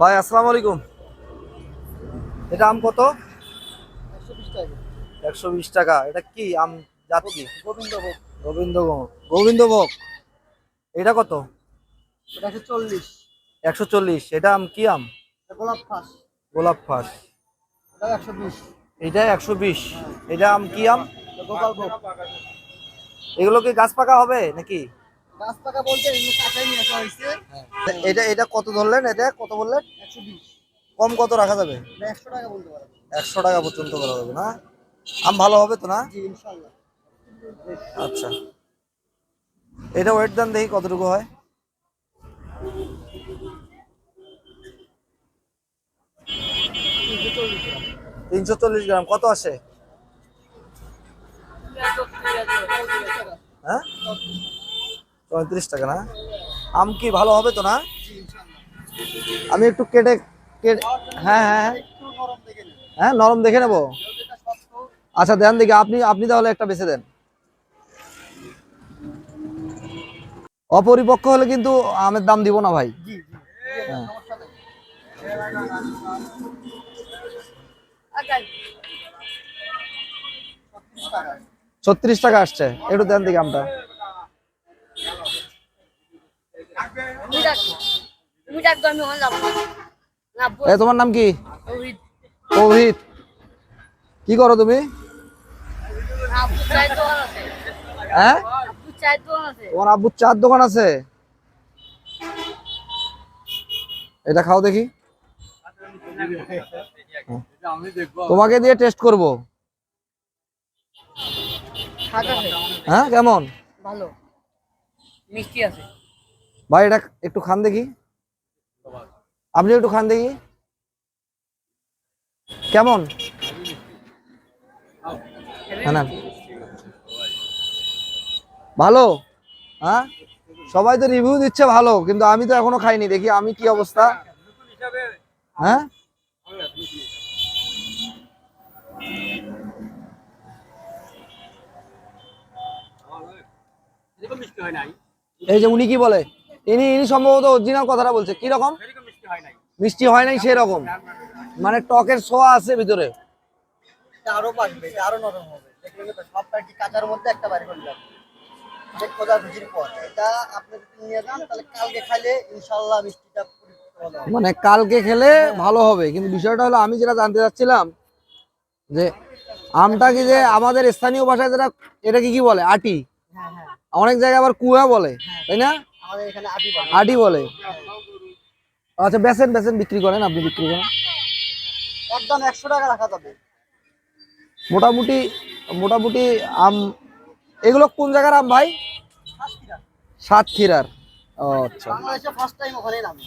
ভাই আসসালামু আলাইকুম। এটা আম কত? একশো বিশ টাকা। এটা কি আম জাত? কি গোবিন্দভোগ গোবিন্দভোগ গোবিন্দভোগ এটা কত? এটা একশো চল্লিশ। একশো চল্লিশ এটা আম কি আম? গোলাপ ফাঁস। গোলাপ ফাঁস এটা একশো বিশ। এটা একশো বিশ এটা আম? কি আম এগুলো কি গাছ পাকা হবে নাকি? গাছ পাকা বলতে এগুলো কাঁচাই নিয়ে আসা হয়েছে। এটা এটা কত ধরলেন এটা? কত বললেন? একশো বিশ। কম কত রাখা যাবে? একশো টাকা বলতে পারেন একশো টাকা পর্যন্ত করা যাবে না? আম ভালো হবে তো না? ইনশাল্লাহ আচ্ছা। এটা ওয়েট দেন দেখি কতটুকু হয়। তিনশো চল্লিশ গ্রাম তিনশো চল্লিশ গ্রাম। কত আসে? হ্যাঁ? পঁয়ত্রিশ টাকা না? আম কি ভালো হবে তো না? আমি একটু কেটে কেটে হ্যাঁ হ্যাঁ হ্যাঁ। নরম দেখে নিন হ্যাঁ নরম দেখে নেব। আচ্ছা দেন দেখি আপনি আপনি তাহলে একটা বেছে দেন। অপরিপক্ক হলে কিন্তু আমের দাম দিব না ভাই। হ্যাঁ। ছত্রিশ টাকা আসছে। একটু দেন দেখি আমটা। তুমি ডাকো তুমি ডাকো আমি ওখানে যাব না তোমার নাম কি? তৌহিদ কি করো তুমি? হ্যাঁ? তোমার আব্বুর চার দোকান আছে? এটা খাও দেখি। তোমাকে দিয়ে টেস্ট করব। হ্যাঁ কেমন? ভালো। মিষ্টি আছে। ভাই, এটা একটু খান দেখি। আপনি একটু খান দেখি। কেমন? ভালো? হ্যাঁ? সবাই তো রিভিউ দিচ্ছে ভালো, কিন্তু আমি তো এখনও খাইনি। দেখি আমি কি অবস্থা। হ্যাঁ? এই যে উনি কি বলে? ইনি ইনি সম্ভবত অরিজিনাল কথাটা বলছে। কি রকম? মিষ্টি হয় নাই। সেরকম। মানে টকের সোয়া আছে ভিতরে। আরও পাকবে আরও নরম হবে। তো কাঁচার মধ্যে একটা বাইরে করে যাবে মানে কালকে খেলে ভালো হবে। কিন্তু বিষয়টা হলো আমি যেটা জানতে চাচ্ছিলাম যে আমটা কি যে আমাদের স্থানীয় ভাষায় যেটা এটা কি কি বলে? আটি। হ্যাঁ হ্যাঁ। অনেক জায়গায় আবার কুয়া বলে তাই না? আটি বলে। আচ্ছা বেসেন বেসেন বিক্রি করেন আপনি বিক্রি করেন। একদম একশো টাকা রাখা যাবে। মোটামুটি মোটামুটি আম এগুলো কোন জায়গার আম ভাই? সাতক্ষীরার। ও আচ্ছা। ফার্স্ট টাইম ওখানে নামে।